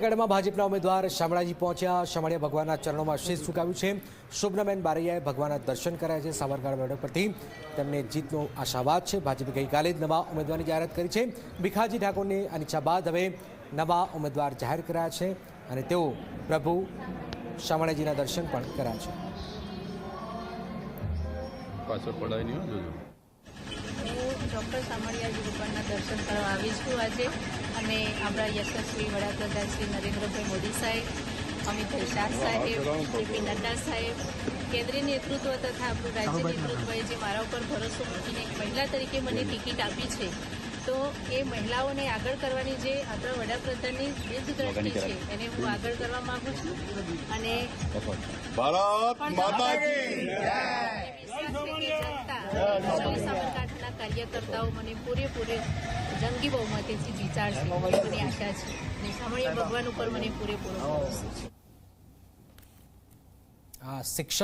ગઢમાં ભાજપના ઉમેદવાર શામળાજી પહોંચ્યા. શામળિયા ભગવાનના ચરણોમાં શીશ ઝુકાવ્યું છે. શોભનાબેન બારૈયાએ ભગવાનના દર્શન કર્યા છે સાબરકાંઠા બેઠક પરથી તેમને જીતનો આશાવાદ છે. ભાજપે ગઈકાલે જ નવા ઉમેદવારની જાહેરાત કરી છે. ભીખાજી ઠાકોરની અનિચ્છા બાદ હવે નવા ઉમેદવાર જાહેર કર્યા છે અને તેઓ પ્રભુ શામળાજીના દર્શન પણ કર્યા છે. ડૉક્ટર સામળિયાજી ભગવાનના દર્શન કરવા આવી છું આજે. અને આપણા યશસ્વી વડાપ્રધાન શ્રી નરેન્દ્રભાઈ મોદી સાહેબ અમિતભાઈ શાહ સાહેબ જેપી નડ્ડા સાહેબ કેન્દ્રીય નેતૃત્વ તથા આપણું રાજ્ય નેતૃત્વએ જે મારા ઉપર ભરોસો મૂકીને એક મહિલા તરીકે મને ટિકિટ આપી છે તો એ મહિલાઓને આગળ કરવાની જે આપણા વડાપ્રધાનની દીર્ઘદ્રષ્ટિ છે એને હું આગળ કરવા માંગુ છું. અને ભારત માતા કી કાર્યકર્તાઓ મને પૂરેપૂરે જંગી બહુમતીથી જીતાડશે મને આશા છે. અને સામળીયા ભગવાન ઉપર મને પૂરેપૂરો ભરોસો છે. શિક્ષક